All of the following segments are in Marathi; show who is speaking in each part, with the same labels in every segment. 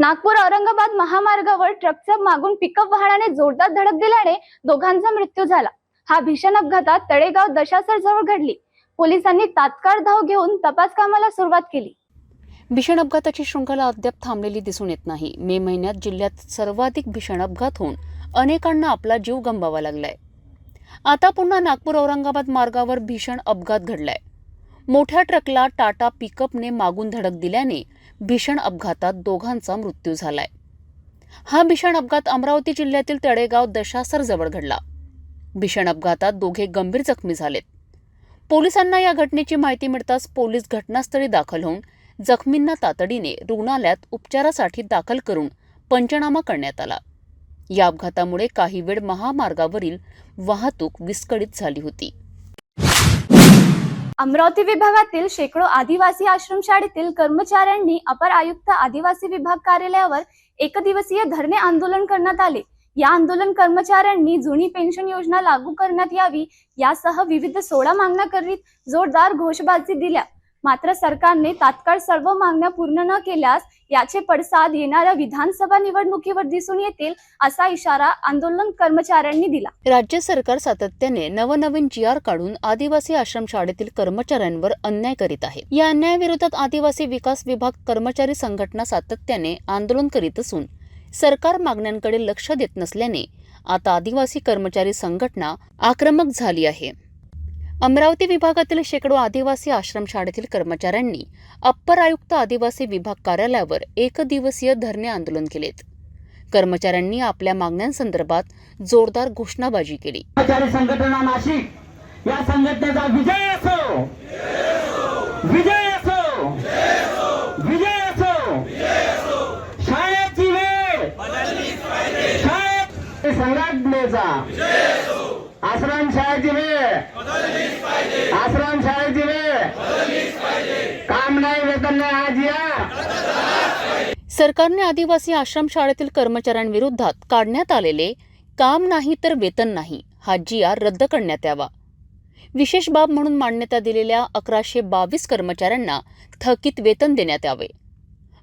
Speaker 1: नागपूर औरंगाबाद महामार्गावर ट्रकचं मागून पिकअप वाहनाने जोरदार धडक दिल्याने दोघांचा मृत्यू झाला. हा भीषण अपघातात तळेगाव दशासर जवळ घडली. पोलिसांनी तात्काळ धाव घेऊन तपास कामाला सुरुवात केली.
Speaker 2: भीषण अपघाताची शृंखला अद्याप थांबलेली दिसून येत नाही. मे महिन्यात जिल्ह्यात सर्वाधिक भीषण अपघात होऊन अनेकांना आपला जीव गमवावा लागलाय. आता पुन्हा नागपूर औरंगाबाद मार्गावर भीषण अपघात घडलाय. मोठ्या ट्रकला टाटा पिकअपने मागून धडक दिल्याने भीषण अपघातात दोघांचा मृत्यू झालाय. हा भीषण अपघात अमरावती जिल्ह्यातील तळेगाव दशासर जवळ घडला. भीषण अपघातात दोघे गंभीर जखमी झालेत. पोलिसांना या घटनेची माहिती मिळताच पोलीस घटनास्थळी दाखल होऊन जखमींना तातडीने रुग्णालयात उपचारासाठी दाखल करून पंचनामा करण्यात आला. या अपघातामुळे काही वेळ महामार्गावरील वाहतूक विस्कळीत झाली होती.
Speaker 1: अमरावती विभागातील शेकडो आदिवासी आश्रमशाळेतील कर्मचाऱ्यांनी अपर आयुक्त आदिवासी विभाग कार्यालयावर एकदिवसीय धरणे आंदोलन करण्यात आले. या आंदोलन कर्मचाऱ्यांनी जुनी पेन्शन योजना लागू करण्यात यावी यासह विविध सोळा मागण्या करीत जोरदार घोषबाजी दिल्या. मात्र सरकारने तात्काळ सर्व मागण्या पूर्ण न केल्यास याचे पडसाद येणाऱ्या विधानसभा निवडणुकीवर दिसून येतील असा इशारा आंदोलन कर्मचाऱ्यांनी दिला.
Speaker 2: राज्य सरकार सातत्याने नवनवीन जी आर काढून आदिवासी आश्रमशाळेतील कर्मचाऱ्यांवर अन्याय करीत आहे. या अन्यायाविरोधात आदिवासी विकास विभाग कर्मचारी संघटना सातत्याने आंदोलन करीत असून सरकार मागण्यांकडे लक्ष देत नसल्याने आता आदिवासी कर्मचारी संघटना आक्रमक झाली आहे. अमरावती विभागातील शेकडो आदिवासी आश्रमशाळेतील कर्मचाऱ्यांनी अप्पर आयुक्त आदिवासी विभाग कार्यालयावर एक दिवसीय धरणे आंदोलन केलेत. कर्मचाऱ्यांनी आपल्या मागण्यांसंदर्भात जोरदार घोषणाबाजी केली.
Speaker 3: संघटना नाशिक या संघटनेचा विजय असो. विजय असो. विजय असो. शाळेची वेळ. शाळेत संघटनेचा. आश्रम शाळेची वेळ. आश्रम शाळेची वेळ. काम नाही वेतन नाही आज या.
Speaker 2: सरकारने आदिवासी आश्रमशाळेतील कर्मचाऱ्यांविरोधात काढण्यात आलेले काम नाही तर वेतन नाही हा जी आर रद्द करण्यात यावा. विशेष बाब म्हणून मान्यता दिलेल्या अकराशे बावीस कर्मचाऱ्यांना थकीत वेतन देण्यात यावे.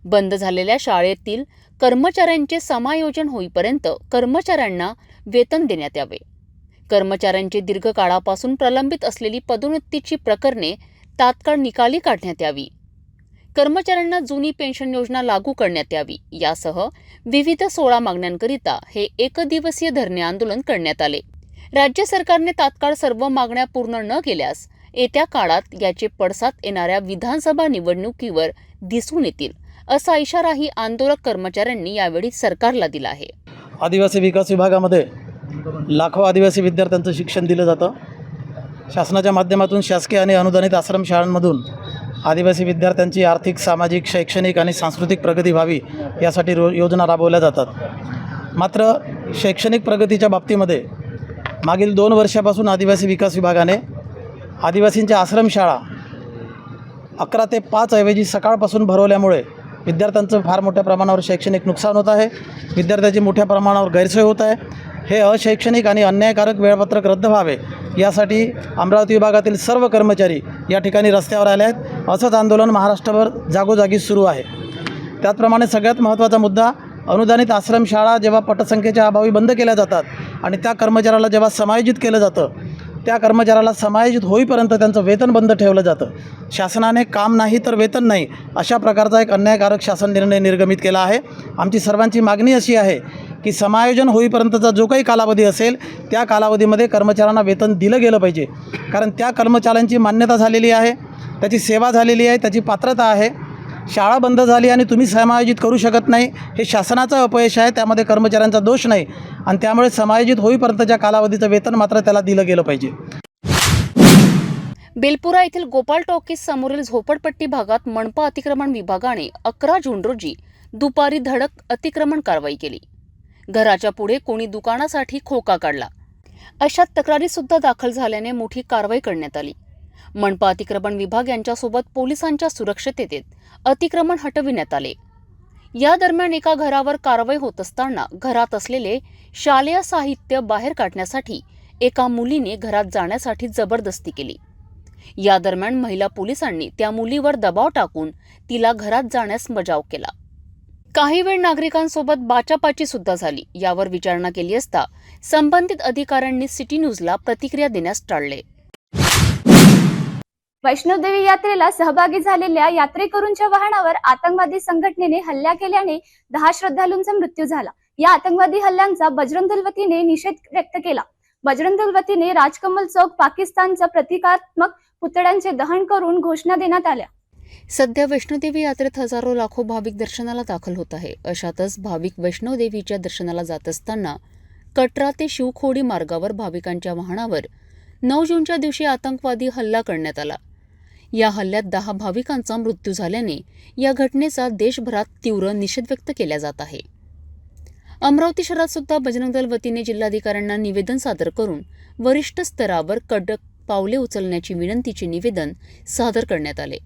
Speaker 2: बंद झालेल्या शाळेतील कर्मचाऱ्यांचे समायोजन होईपर्यंत कर्मचाऱ्यांना वेतन देण्यात यावे. कर्मचाऱ्यांची दीर्घकाळापासून प्रलंबित असलेली पदोन्नतीची प्रकरणे तात्काळ निकाली काढण्यात यावी. कर्मचाऱ्यांना जुनी पेन्शन योजना लागू करण्यात यावी. यासह विविध सोळा मागण्यांकरिता हे एकदिवसीय धरणे आंदोलन करण्यात आले. राज्य सरकारने तात्काळ सर्व मागण्या पूर्ण न केल्यास येत्या काळात याचे पडसाद येणाऱ्या विधानसभा निवडणुकीवर दिसून येतील असा इशाराही आंदोलक कर्मचाऱ्यांनी यावेळी सरकारला दिला आहे.
Speaker 4: आदिवासी विकास विभागामध्ये लाखो आदिवासी विद्यार्थ्यांचं शिक्षण दिलं जातं. शासनाच्या माध्यमातून शासकीय आणि अनुदानित आश्रमशाळांमधून आदिवासी विद्यार्थ्यांची आर्थिक सामाजिक शैक्षणिक आणि सांस्कृतिक प्रगती व्हावी यासाठी रो योजना राबवल्या जातात. मात्र शैक्षणिक प्रगतीच्या बाबतीमध्ये मागील दोन वर्षापासून आदिवासी विकास विभागाने आदिवासींच्या आश्रमशाळा अकरा ते पाच ऐवजी सकाळपासून भरवल्यामुळे विद्यार्थ्यांचं फार मोठ्या प्रमाणावर शैक्षणिक नुकसान होत आहे. विद्यार्थ्याची मोठ्या प्रमाणावर गैरसोय होत आहे. हे अशैक्षणिक आणि अन्यायकारक वेळापत्रक रद्द व्हावे. यासाठी अमरावती विभागातील सर्व कर्मचारी या ठिकाणी रस्त्यावर आले आहेत. असंच आंदोलन महाराष्ट्रभर जागोजागी सुरू आहे. त्याचप्रमाणे सगळ्यात महत्त्वाचा मुद्दा अनुदानित आश्रमशाळा जेव्हा पटसंख्येच्या अभावी बंद केल्या जातात आणि त्या कर्मचाऱ्याला जेव्हा समायोजित केलं जातं त्या कर्मचाऱ्याला समायोजित होईपर्यंत त्यांचं वेतन बंद ठेवलं जातं. शासनाने काम नाही तर वेतन नाही अशा प्रकारचा एक अन्यायकारक शासन निर्णय निर्गमित केला आहे. आमची सर्वांची मागणी अशी आहे की समायोजन होईपर्यंतचा जो काही कालावधी असेल त्या कालावधीमध्ये कर्मचाऱ्यांना वेतन दिलं गेलं पाहिजे. कारण त्या कर्मचाऱ्यांची मान्यता झालेली आहे त्याची सेवा झालेली आहे त्याची पात्रता आहे. शाळा बंद झाली आणि तुम्ही समायोजित करू शकत नाही हे शासनाचं अपयश आहे त्यामध्ये कर्मचाऱ्यांचा दोष नाही आणि त्यामुळे समायोजित होईपर्यंतच्या कालावधीचं वेतन मात्र त्याला दिलं गेलं पाहिजे.
Speaker 2: बेलपुरा येथील गोपाल टॉकीज समोरील झोपडपट्टी भागात मनपा अतिक्रमण विभागाने अकरा जून रोजी दुपारी धडक अतिक्रमण कारवाई केली. घराच्या पुढे कोणी दुकानासाठी खोका काढला. अशा तक्रारी सुद्धा दाखल झाल्याने मोठी कारवाई करण्यात आली. मनपा अतिक्रमण विभाग यांच्यासोबत पोलिसांच्या सुरक्षिततेत अतिक्रमण हटविण्यात आले. या दरम्यान एका घरावर कारवाई होत असताना घरात असलेले शालेय साहित्य बाहेर काढण्यासाठी एका मुलीने घरात जाण्यासाठी जबरदस्ती केली. या दरम्यान महिला पोलिसांनी त्या मुलीवर दबाव टाकून तिला घरात जाण्यास बजाव केला. काही वेळ नागरिकांसोबत बाचापाची सुद्धा झाली. यावर विचारणा केली असता संबंधित अधिकाऱ्यांनी सिटी न्यूजला प्रतिक्रिया देण्यास टाळले.
Speaker 1: वैष्णोदेवी यात्रेला सहभागी झालेल्या यात्रेकरूंच्या वाहनावर आतंकवादी संघटनेने हल्ला केल्याने दहा श्रद्धालूंचा मृत्यू झाला. या आतंकवादी हल्ल्यांचा बजरंग दल वतीने निषेध व्यक्त केला. बजरंग दल वतीने राजकमल चौक पाकिस्तानच्या प्रतिकात्मक पुतळ्यांचे दहन करून घोषणा देण्यात आल्या.
Speaker 2: सध्या वैष्णोदेवी यात्रेत हजारो लाखो भाविक दर्शनाला दाखल होत आहे. अशातच भाविक वैष्णोदेवीच्या दर्शनाला जात असताना कटरा ते शिवखोडी मार्गावर भाविकांच्या वाहनावर नऊ जूनच्या दिवशी आतंकवादी हल्ला करण्यात आला. या हल्ल्यात दहा भाविकांचा मृत्यू झाल्याने या घटनेचा देशभरात तीव्र निषेध व्यक्त केला जात आहे. अमरावती शहरात सुद्धा बजरंग दल वतीने जिल्हाधिकाऱ्यांना निवेदन सादर करून वरिष्ठ स्तरावर कडक पावले उचलण्याची विनंतीचे निवेदन सादर करण्यात आले.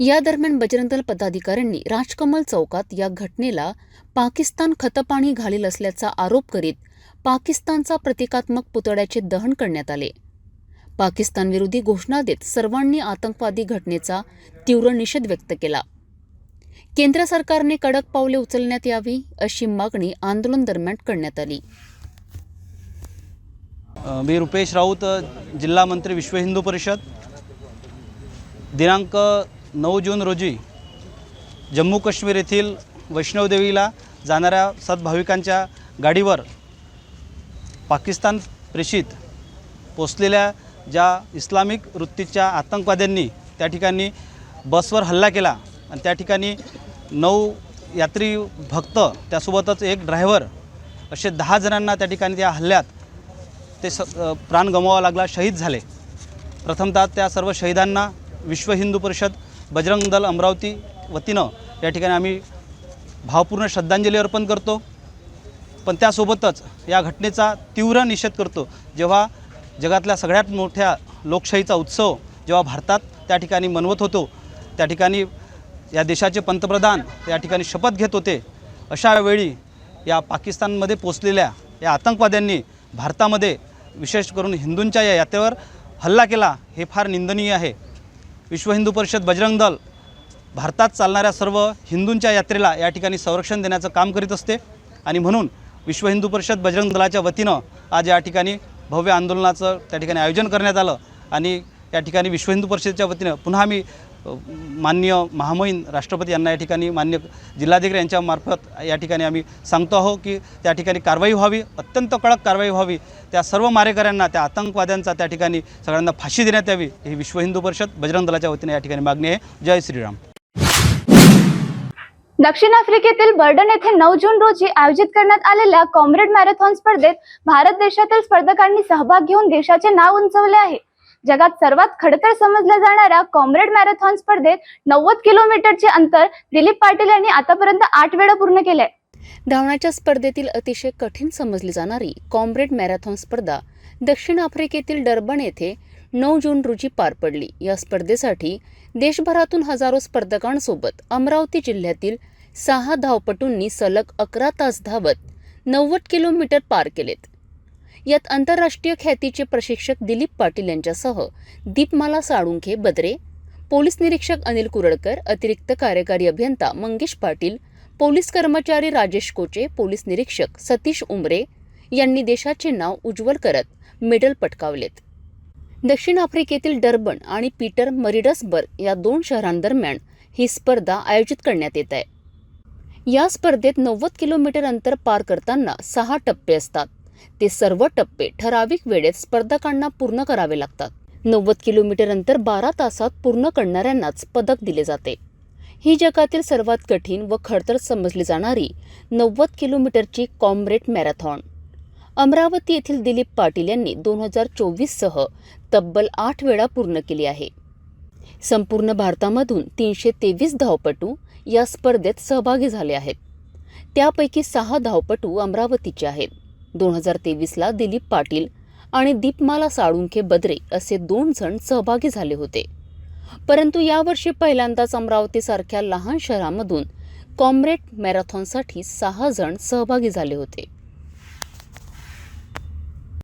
Speaker 2: या दरम्यान बजरंग दल पदाधिकाऱ्यांनी राजकमल चौकात या घटनेला पाकिस्तान खतपाणी घालील असल्याचा आरोप करीत पाकिस्तानचा प्रतिकात्मक पुतळ्याचे दहन करण्यात आले. पाकिस्तानविरोधी घोषणा देत सर्वांनी आतंकवादी घटनेचा तीव्र निषेध व्यक्त केला. केंद्र सरकारने कडक पावले उचलण्यात यावी अशी मागणी आंदोलन दरम्यान करण्यात आली.
Speaker 5: मी रुपेश राऊत जिल्हा मंत्री विश्व हिंदू परिषद. दिनांक नऊ जून रोजी जम्मू काश्मीर येथील वैष्णवदेवीला जाणाऱ्या सद्भाविकांच्या गाडीवर पाकिस्तान प्रेषित पोचलेल्या ज्या इस्लामिक वृत्तीच्या आतंकवाद्यांनी त्या ठिकाणी बसवर हल्ला केला आणि त्या ठिकाणी नऊ यात्री भक्त त्यासोबतच एक ड्रायव्हर असे दहा जणांना त्या ठिकाणी त्या हल्ल्यात ते स प्राण गमवावा लागला शहीद झाले. प्रथमतः त्या सर्व शहीदांना विश्व हिंदू परिषद बजरंग दल अमरावती वतीनं या ठिकाणी आम्ही भावपूर्ण श्रद्धांजली अर्पण करतो. पण त्यासोबतच या घटनेचा तीव्र निषेध करतो. जेव्हा जगातल्या सगळ्यात मोठ्या लोकशाहीचा उत्सव जेव्हा भारतात त्या ठिकाणी मनवत होतो त्या ठिकाणी या देशाचे पंतप्रधान या ठिकाणी शपथ घेत होते अशा वेळी या पाकिस्तानमध्ये पोचलेल्या या आतंकवाद्यांनी भारतामध्ये विशेष करून हिंदूंच्या या यात्रेवर हल्ला केला हे फार निंदनीय आहे. विश्व हिंदू परिषद बजरंग दल भारतात चालणाऱ्या सर्व हिंदूंच्या यात्रेला या ठिकाणी संरक्षण देण्याचं काम करीत असते आणि म्हणून विश्व हिंदू परिषद बजरंग दलाच्या वतीनं आज या ठिकाणी भव्य आंदोलनाचं त्या ठिकाणी आयोजन करण्यात आलं आणि या ठिकाणी विश्व हिंदू परिषदेच्या वतीनं पुन्हा आम्ही मान्य माननीय महामहिम राष्ट्रपती यांना या ठिकाणी मान्य जिल्हाधिकारी यांच्यामार्फत या ठिकाणी आम्ही सांगतो आहो की त्या ठिकाणी कारवाई व्हावी अत्यंत कडक कारवाई व्हावी. त्या सर्व मारेकऱ्यांना त्या आतंकवाद्यांचा त्या ठिकाणी सगळ्यांना फाशी देण्यात यावी ही विश्व हिंदू परिषद बजरंग दलाच्या वतीने या ठिकाणी मागणी आहे. जय श्रीराम.
Speaker 1: दक्षिण आफ्रिकेतील बर्डन येथे नऊ जून रोजी आयोजित करण्यात आलेल्या कॉम्रेड मॅरेथॉन स्पर्धेत भारत देशातील स्पर्धकांनी सहभाग घेऊन देशाचे नाव उंचवले आहे. जगात सर्वात खडतर समजल्या जाणाऱ्या कॉम्रेड मॅरेथॉन स्पर्धेत नव्वद किलोमीटरचे अंतर दिलीप पाटील यांनी आतापर्यंत आठ वेळा पूर्ण केले
Speaker 2: धावण्याच्या स्पर्धेतील अतिशय कठीण समजली जाणारी कॉम्रेड मॅरेथॉन स्पर्धा दक्षिण आफ्रिकेतील डर्बन येथे नऊ जून रोजी पार पडली. या स्पर्धेसाठी देशभरातून हजारो स्पर्धकांसोबत अमरावती जिल्ह्यातील सहा धावपटूंनी सलग अकरा तास धावत नव्वद किलोमीटर पार केलेत. यात आंतरराष्ट्रीय ख्यातीचे प्रशिक्षक दिलीप पाटील यांच्यासह दीपमाला साळुंखे बद्रे पोलीस निरीक्षक अनिल कुरळकर अतिरिक्त कार्यकारी अभियंता मंगेश पाटील पोलीस कर्मचारी राजेश कोचे पोलीस निरीक्षक सतीश उमरे यांनी देशाचे नाव उज्ज्वल करत मेडल पटकावलेत. दक्षिण आफ्रिकेतील डर्बन आणि पीटर मरिडसबर्ग या दोन शहरांदरम्यान ही स्पर्धा आयोजित करण्यात येत आहे. या स्पर्धेत नव्वद किलोमीटर अंतर पार करताना सहा टप्पे असतात. ते सर्व टप्पे ठराविक वेळेत स्पर्धकांना पूर्ण करावे लागतात. नव्वद किलोमीटर अंतर बारा तासात पूर्ण करणाऱ्यांनाच पदक दिले जाते. ही जगातील सर्वात कठीण व खडतर समजली जाणारी नव्वद किलोमीटरची कॉम्रेट मॅरेथॉन. अमरावती येथील दिलीप पाटील यांनी दोन हजार चोवीससह तब्बल आठ वेळा पूर्ण केली आहे. संपूर्ण भारतामधून तीनशे तेवीस धावपटू या स्पर्धेत सहभागी झाले आहेत. त्यापैकी सहा धावपटू अमरावतीचे आहेत. दोन हजार तेवीसला दिलीप पाटील आणि दीपमाला साळुंखे बद्रे असे दोन जण सहभागी झाले होते. परंतु यावर्षी पहिल्यांदाच अमरावतीसारख्या लहान शहरामधून कॉम्रेड मॅरेथॉनसाठी सहा जण सहभागी झाले होते.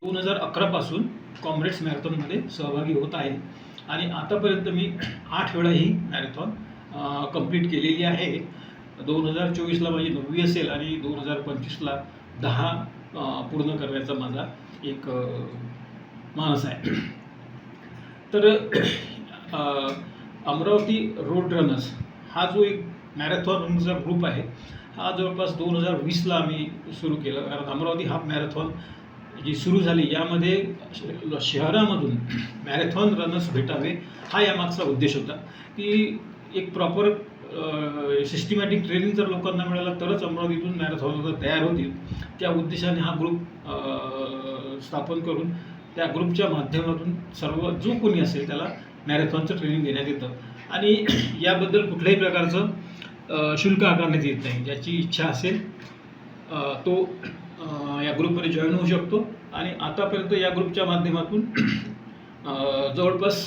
Speaker 6: दोन हजार अकरापासून कॉम्रेड्स मॅरेथॉनमध्ये सहभागी होत आहे. आणि आतापर्यंत मी आठ वेळा ही मॅरेथॉन कंप्लीट केलेली आहे. दोन हजार चोवीसला माझी नववी असेल आणि दोन हजार पंचवीसला दहा पूर्ण करण्याचा माझा एक मानस आहे. तर अमरावती रोड रनर्स हा जो एक मॅरेथॉन ग्रुप आहे हा जवळपास दोन हजार वीसला आम्ही सुरू केलं. कारण अमरावती हाफ मॅरेथॉन जी सुरू झाली यामध्ये शहरामधून मॅरेथॉन रनर्स भेटावे हा यामागचा उद्देश होता. की एक प्रॉपर सिस्टमॅटिक ट्रेनिंग जर लोकांना मिळालं तरच अमरावतीतून मॅरेथॉन तयार होतील. त्या उद्देशाने हा ग्रुप स्थापन करून त्या ग्रुपच्या माध्यमातून सर्व जो कोणी असेल त्याला मॅरेथॉनचं ट्रेनिंग देण्यात येतं. आणि याबद्दल कुठल्याही प्रकारचं शुल्क आकारण्यात येत नाही. ज्याची इच्छा असेल तो या ग्रुपमध्ये जॉईन होऊ शकतो. आणि आतापर्यंत या ग्रुपच्या माध्यमातून जवळपास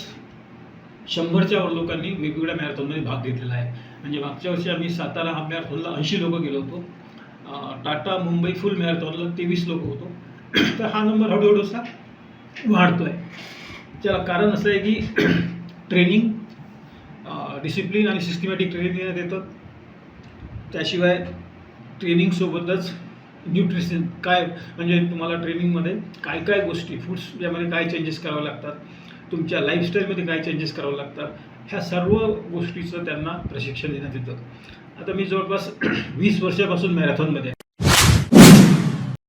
Speaker 6: शंभरच्या वर लोकांनी वेगवेगळ्या मॅरेथॉनमध्ये भाग घेतलेला आहे. म्हणजे मागच्या वर्षी आम्ही सातारा हा मॅरेथॉनला ऐंशी लोक गेलो होतो. टाटा मुंबई फुल मॅरेथॉनला तेवीस लोक होतो. तर हा नंबर हळूहळू असा वाढतो आहे त्याला कारण असं आहे की ट्रेनिंग डिसिप्लिन आणि सिस्टमॅटिक ट्रेनिंग देण्यात येतं त्याशिवाय ट्रेनिंगसोबतच न्यूट्रिशन काय म्हणजे तुम्हाला ट्रेनिंगमध्ये काय काय गोष्टी फूड्स यामध्ये काय चेंजेस करावे लागतात तुमच्या लाईफस्टाईलमध्ये काय चेंजेस करावे लागतात ह्या सर्व गोष्टीचं त्यांना प्रशिक्षण देण्यात येतं. आता मी जवळपास वीस वर्षापासून मॅरेथॉनमध्ये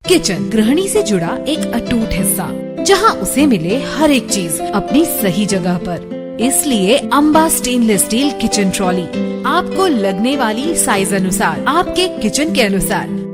Speaker 7: किचन गृहिणी से जुड़ा एक अटूट हिस्सा जहां उसे मिले हर एक चीज अपनी सही जगह पर। इसलिए Amba stainless steel kitchen trolley आपको लगने वाली साइज अनुसार आपके किचन के अनुसार।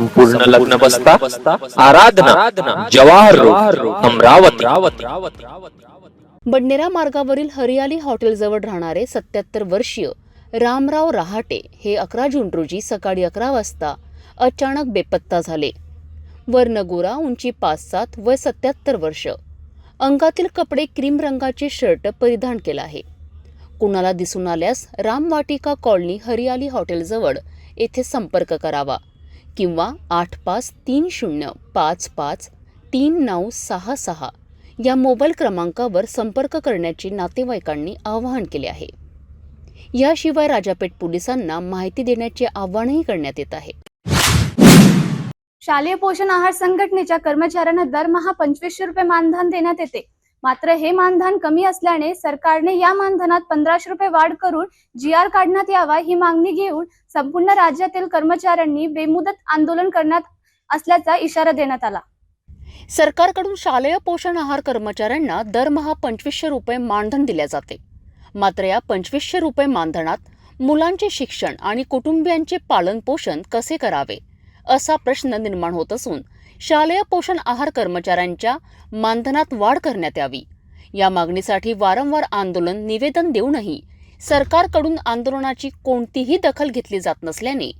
Speaker 8: संपूर्ण लग्न बसता? आराधना? जवाहर रोड अमरावती.
Speaker 2: बडनेरा मार्गावरील हरियाली हॉटेलजवळ राहणारे सत्याहत्तर वर्षीय रामराव रहाटे हे अकरा जून रोजी सकाळी अकरा वाजता अचानक बेपत्ता झाले. वर्णगोरा उंची पाच सात वय सत्याहत्तर वर्ष. अंगातील कपडे क्रीम रंगाचे शर्ट परिधान केला आहे. कुणाला दिसून आल्यास रामवाटिका कॉलनी हरियाली हॉटेलजवळ येथे संपर्क करावा. किंवा आठ पाच तीन शून्य पाच पाच तीन नऊ सहा सहा या मोबाईल क्रमांकावर संपर्क करण्याचे नातेवाईकांनी आवाहन केले आहे. याशिवाय राजापेठ पोलिसांना माहिती देण्याचे आवाहनही करण्यात येत आहे.
Speaker 1: शालेय पोषण आहार संघटनेच्या कर्मचाऱ्यांना दरमहा पंचवीसशे रुपये मानधन देण्यात येते. मात्र हे मानधन कमी असल्याने सरकारने या मानधनात पंधराशे रुपये वाढ करून जी आर काढण्यात यावा ही मागणी घेऊन संपूर्ण राज्यातील कर्मचाऱ्यांनी बेमुदत आंदोलन करण्यात असल्याचा इशारा देण्यात आला.
Speaker 2: सरकारकडून शालेय पोषण आहार कर्मचाऱ्यांना दरमहा पंचवीसशे रुपये मानधन दिले जाते. मात्र या पंचवीसशे रुपये मानधनात मुलांचे शिक्षण आणि कुटुंबियांचे पालनपोषण कसे करावे असा प्रश्न निर्माण होत असून शालेय पोषण आहार कर्मचाऱ्यांच्या मानधनात वाढ करण्यात यावी. या मागणीसाठी वारंवार आंदोलन निवेदन देऊनही सरकारकडून आंदोलनाची कोणतीही दखल घेतली जात नसल्याने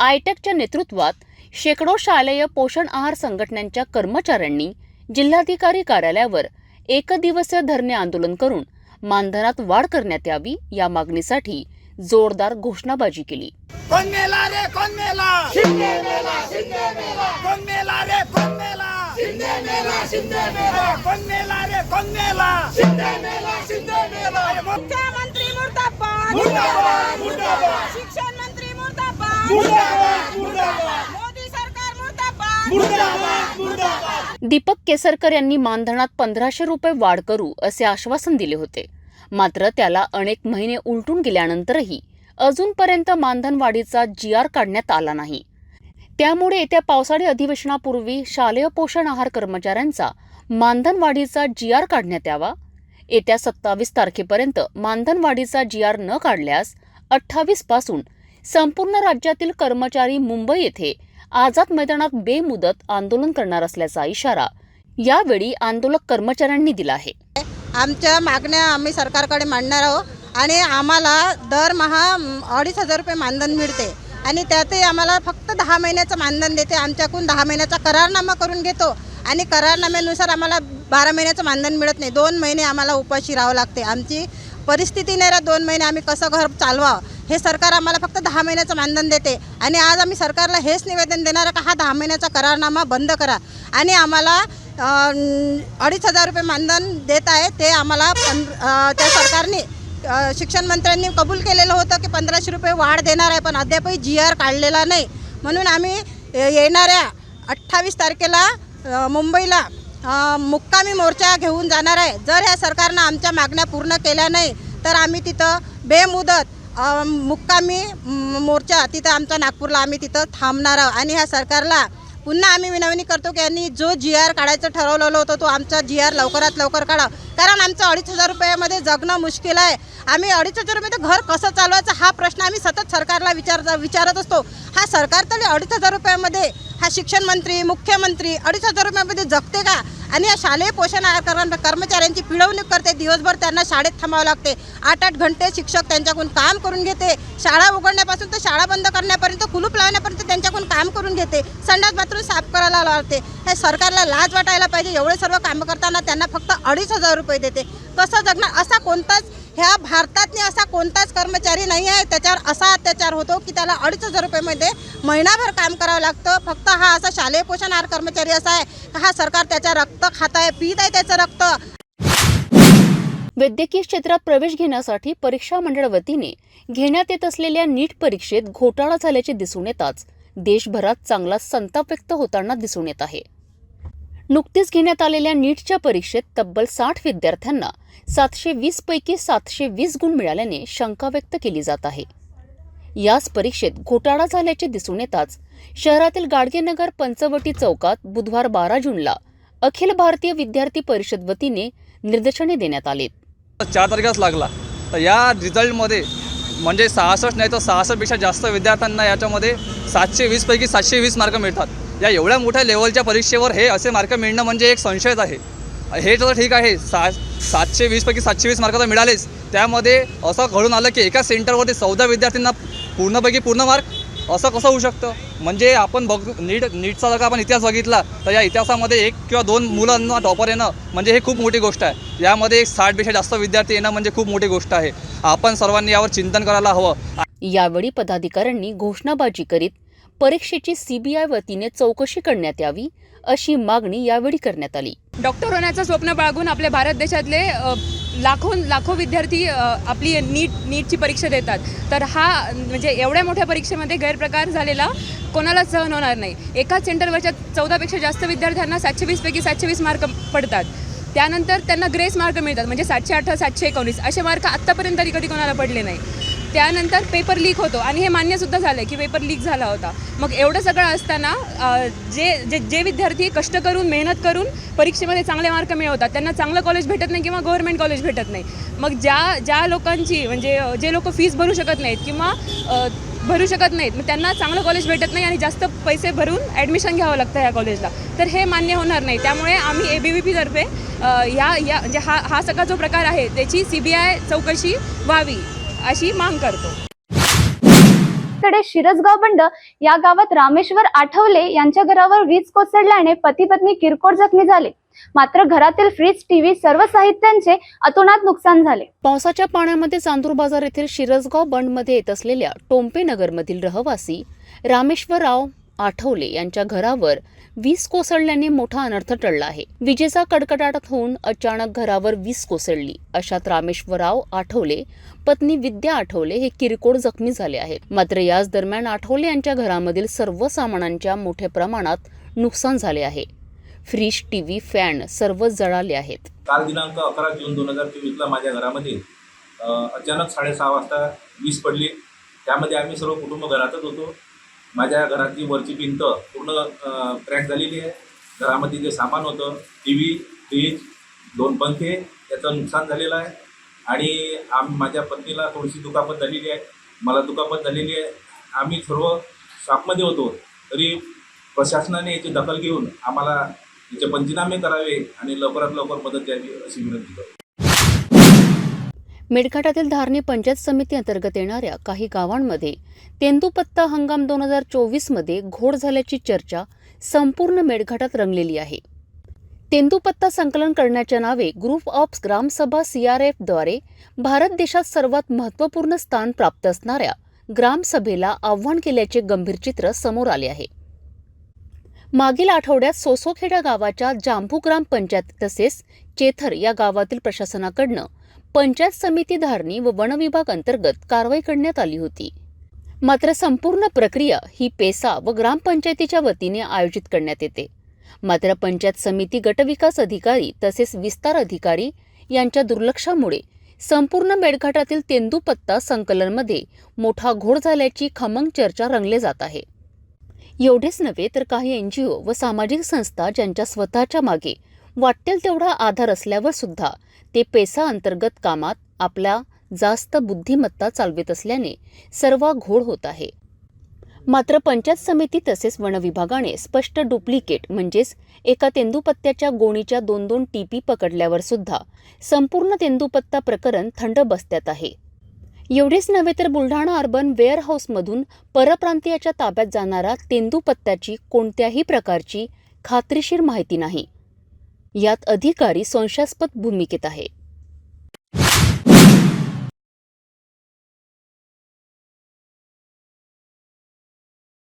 Speaker 2: आयटेकच्या नेतृत्वात शेकडो शालेय पोषण आहार संघटनांच्या कर्मचाऱ्यांनी जिल्हाधिकारी कार्यालयावर एकदिवसीय धरणे आंदोलन करून मानधनात वाढ करण्यात यावी या मागणीसाठी जोरदार घोषणाबाजी केली.
Speaker 3: कोण मेला रे कोण मेला? शिंदे मेला शिंदे मेला. कोण मेला रे कोण मेला?
Speaker 9: मुख्यमंत्री मुर्दाबाद. शिक्षण मंत्री मुर्दाबाद. मोदी सरकार मुर्दाबाद.
Speaker 2: दीपक केसरकर यांनी मानधनात पंधराशे रुपये वाढ करू असे आश्वासन दिले होते. मात्र त्याला अनेक महिने उलटून गेल्यानंतरही अजूनपर्यंत मानधनवाढीचा जी आर काढण्यात आला नाही. त्यामुळे येत्या पावसाळी अधिवेशनापूर्वी शालेय पोषण आहार कर्मचाऱ्यांचा मानधनवाढीचा जी आर काढण्यात यावा. येत्या सत्तावीस तारखेपर्यंत मानधनवाढीचा जी आर न काढल्यास अठ्ठावीसपासून संपूर्ण राज्यातील कर्मचारी मुंबई येथे आझाद मैदानात बेमुदत आंदोलन करणार असल्याचा इशारा यावेळी आंदोलक कर्मचाऱ्यांनी दिला आहे.
Speaker 9: आमच्या मागण्या आम्ही सरकारकडे मांडणार आहोत आणि आम्हाला दरमहा अडीच हजार रुपये मानधन मिळते आणि त्यातही आम्हाला फक्त दहा महिन्याचं मानधन देते आमच्याकडून दहा महिन्याचा करारनामा करून घेतो आणि करारनाम्यानुसार आम्हाला बारा महिन्याचं मानधन मिळत नाही. दोन महिने आम्हाला उपाशी राहावं लागते. आमची परिस्थिती नाही राहत दोन महिने आम्ही कसं घर चालवावं. हे सरकार आम्हाला फक्त दहा महिन्याचं मानधन देते आणि आज आम्ही सरकारला हेच निवेदन देणार का हा दहा महिन्याचा करारनामा बंद करा. आणि आम्हाला अडीच हजार रुपये मानधन देत आहे. ते आम्हाला पं त्या सरकारने शिक्षण मंत्र्यांनी कबूल केलेलं होतं की पंधराशे रुपये वाढ देणार आहे पण अद्यापही जी आर काढलेला नाही. म्हणून आम्ही येणाऱ्या अठ्ठावीस तारखेला मुंबईला मुक्कामी मोर्चा घेऊन जाणार आहे. जर ह्या सरकारनं आमच्या मागण्या पूर्ण केल्या नाही तर आम्ही तिथं बेमुदत मुक्कामी मोर्चा तिथं आमचा नागपूरला आम्ही तिथं थांबणार आहोत. आणि ह्या सरकारला पुन्हा आम्ही विनवणी करतो की यांनी जो जी आर काढायचं ठरवलेलं होतं तो आमचा जी आर लवकरात लवकर काढा. कारण आमचं अडीच हजार रुपयामध्ये जगणं मुश्किल आहे. आम्ही अडीच हजार रुपये घर कसं चालवायचं हा प्रश्न आम्ही सतत सरकारला विचार विचारत असतो. हा सरकार तरी अडीच हजार रुपयामध्ये हा शिक्षण मंत्री मुख्यमंत्री अडीच हजार रुपयामध्ये जगते का? आणि या शालेय पोषण कर्मचाऱ्यांची पिळवणूक करते. दिवसभर त्यांना शाळेत थांबावं लागते. आठ आठ घंटे शिक्षक त्यांच्याकडून काम करून घेते. शाळा उघडण्यापासून तर शाळा बंद करण्यापर्यंत कुलूप लावण्यापर्यंत त्यांच्याकडून काम करून घेते. संडास बाथरूम साफ करायला लावते. हे सरकारला लाज वाटायला पाहिजे. एवढे सर्व कामं करताना त्यांना फक्त अडीच हजार रुपये देते. कसं जगणार असा कोणताच ह्या भारतातनी असा कोणताच कर्मचारी नाही आहे त्याच्यावर असा अत्याचार होतो की त्याला अडीच हजार रुपयेमध्ये महिनाभर काम करावं लागतं. फक्त हा असा शालेय पोषण आहार कर्मचारी असा आहे का हा सरकार त्याच्या रक्त खात आहे पीत आहे त्याचं रक्त?
Speaker 2: वैद्यकीय क्षेत्रात प्रवेश घेण्यासाठी परीक्षा मंडळ वतीने घेण्यात येत असलेल्या नीट परीक्षेत घोटाळा झाल्याचे दिसून येताच देशभरात चांगला संताप व्यक्त होताना दिसून येत आहे. नुकतीच घेण्यात आलेल्या नीटच्या परीक्षेत तब्बल साठ विद्यार्थ्यांना सातशे वीस पैकी सातशे वीस गुण मिळाल्याने शंका व्यक्त केली जात आहे. याच परीक्षेत घोटाळा झाल्याचे दिसून येताच शहरातील गाडगेनगर पंचवटी चौकात बुधवार बारा जूनला अखिल भारतीय विद्यार्थी परिषद वतीने निदर्शने देण्यात आले.
Speaker 10: चार तारखेलाच लागला. तर या रिझल्टमध्ये म्हणजे सहासष्ट नाही तर सहासष्टपेक्षा जास्त विद्यार्थ्यांना याच्यामध्ये सातशे वीसपैकी सातशे वीस मार्क मिळतात. या एवढ्या मोठ्या लेवलच्या परीक्षेवर हे असे मार्क मिळणं म्हणजे एक संशयच आहे. हे तर ठीक आहे सा सातशे वीसपैकी सातशे वीस मार्क तर मिळालेच. त्यामध्ये असं कळून आलं की एका सेंटरवरती चौदा विद्यार्थ्यांना पूर्णपैकी पूर्ण मार्क असं कसं होऊ शकतं? म्हणजे आपण बघ नीट नीटचा जर का आपण इतिहास बघितला तर या इतिहासामध्ये एक किंवा दोन मुलांना टॉपर येणं म्हणजे हे खूप मोठी गोष्ट आहे. यामध्ये एक साठपेक्षा जास्त विद्यार्थी येणं म्हणजे खूप मोठी गोष्ट आहे. आपण सर्वांनी यावर चिंतन करायला हवं.
Speaker 2: यावेळी पदाधिकाऱ्यांनी घोषणाबाजी करीत परीक्षेची सीबीआय वतीने चौकशी करण्यात यावी अशी मागणी यावेळी करण्यात आली.
Speaker 11: डॉक्टर होण्याचं स्वप्न बाळगून आपल्या भारत देशातले लाखो लाखो विद्यार्थी आपली नीट नीटची परीक्षा देतात. तर हा म्हणजे एवढ्या मोठ्या परीक्षेमध्ये गैरप्रकार झालेला कोणालाच सहन होणार नाही. एकाच सेंटरवरच्या चौदापेक्षा जास्त विद्यार्थ्यांना सातशे वीसपैकी सातशे वीस मार्क पडतात. त्यानंतर त्यांना ग्रेस मार्क मिळतात म्हणजे सातशे अठरा सातशे एकोणीस असे मार्क आत्तापर्यंत तरी कधी कोणाला पडले नाही. त्यानंतर पेपर लीक होतो. आणि हे मान्यसुद्धा झालं की पेपर लीक झाला होता. मग एवढं सगळं असताना जे जे जे विद्यार्थी कष्ट करून मेहनत करून परीक्षेमध्ये चांगले मार्क मिळवतात त्यांना चांगलं कॉलेज भेटत नाही किंवा गव्हर्मेंट कॉलेज भेटत नाही. मग ज्या ज्या लोकांची म्हणजे जे लोक फीस भरू शकत नाहीत किंवा भरू शकत नाहीत मग त्यांना चांगलं कॉलेज भेटत नाही आणि जास्त पैसे भरून ॲडमिशन घ्यावं लागतं ह्या कॉलेजला तर हे मान्य होणार नाही. त्यामुळे आम्ही ए बी व्ही पीतर्फे ह्या या म्हणजे हा हा सगळा जो प्रकार आहे त्याची सी बी आय चौकशी व्हावी. अशी माग करतो.
Speaker 1: कडे शिरसगाव बंड या गावात रामेश्वर आठवले यांच्या घरावर वीज कोसळल्याने पती पत्नी किरकोळ जखमी झाले. मात्र घरातील फ्रीज टीव्ही सर्व साहित्यांचे अतोनात नुकसान झाले.
Speaker 2: पावसाच्या पाण्यामध्ये चांदूर बाजार येथील शिरसगाव बंडमध्ये येत असलेल्या टोंपे नगरमधील रहिवासी रामेश्वरराव आठवले यांच्या घरावर वीज कोसळल्याने मोठा अनर्थ टळला आहे. विजेचा कडकडाट होऊन अचानक घरावर वीज कोसळली. अशात रामेश्वरराव आठवले पत्नी विद्या आठवले हे किरकोळ जखमी झाले आहेत. मात्र याच दरम्यान आठवले यांच्या घरामधील सर्व सामानांच्या मोठ्या प्रमाणात नुकसान झाले आहे. फ्रीज टीव्ही फॅन सर्व जळाले आहेत.
Speaker 12: काल दिनांक अकरा जून दोन हजार चोवीसला माझ्या घरामध्ये अचानक साडेसहा वाजता वीज पडली. त्यामध्ये आम्ही सर्व कुटुंब घरातच होतो. माझ्या घरातली वरची भिंत पूर्ण क्रॅक झालेली आहे. घरामध्ये जे सामान होतं टी व्ही फ्रीज दोन पंखे याचं नुकसान झालेलं आहे. आणि आम माझ्या पत्नीला थोडीशी दुखापत झालेली आहे. मला दुखापत झालेली आहे. आम्ही सर्व शॉपमध्ये होतो. तरी प्रशासनाने याची दखल घेऊन आम्हाला याचे पंचनामे करावे आणि लवकरात लवकर मदत द्यावी अशी विनंती करतो.
Speaker 2: मेडघाटातील धारणी पंचायत समिती अंतर्गत येणाऱ्या काही गावांमध्ये तेंदूपत्ता हंगाम दोन हजार चोवीसमध्ये घोड झाल्याची चर्चा संपूर्ण मेडघाटात रंगलेली आहे. तेंदूपत्ता संकलन करण्याच्या नावे ग्रुप ऑफ ग्रामसभा सीआरएफद्वारे भारत देशात सर्वात महत्त्वपूर्ण स्थान प्राप्त असणाऱ्या ग्रामसभेला आव्हान केल्याचे गंभीर चित्र समोर आले आहे. मागील आठवड्यात सोसोखेडा गावाच्या जांभू ग्रामपंचायत तसेच चेथर या गावातील प्रशासनाकडनं पंचायत समिती धारणी व वन विभाग अंतर्गत कारवाई करण्यात आली होती. मात्र संपूर्ण प्रक्रिया ही पेसा व ग्रामपंचायतीच्या वतीने आयोजित करण्यात येते. मात्र पंचायत समिती गटविकास अधिकारी तसेच विस्तार अधिकारी यांच्या दुर्लक्षामुळे संपूर्ण मेळघाटातील तेंदूपत्ता संकलनमध्ये मोठा घोड झाल्याची खमंग चर्चा रंगले जात आहे. एवढेच नव्हे तर काही एन जी ओ व सामाजिक संस्था ज्यांच्या स्वतःच्या मागे वाटेल तेवढा आधार असल्यावर सुद्धा ते पेसा अंतर्गत कामात आपल्या जास्त बुद्धिमत्ता चालवित असल्याने सर्व घोड होत आहे. मात्र पंचायत समिती तसेच वनविभागाने स्पष्ट डुप्लिकेट म्हणजेच एका तेंदूपत्त्याच्या गोणीच्या दोन दोन टीपी पकडल्यावर सुद्धा संपूर्ण तेंदूपत्ता प्रकरण थंड बसत्यात आहे. एवढेच नव्हे तर बुलढाणा अर्बन वेअरहाऊसमधून परप्रांतीयाच्या ताब्यात जाणारा तेंदूपत्त्याची कोणत्याही प्रकारची खात्रीशीर माहिती नाही. यात अधिकारी संशयास्पद भूमिकेत आहे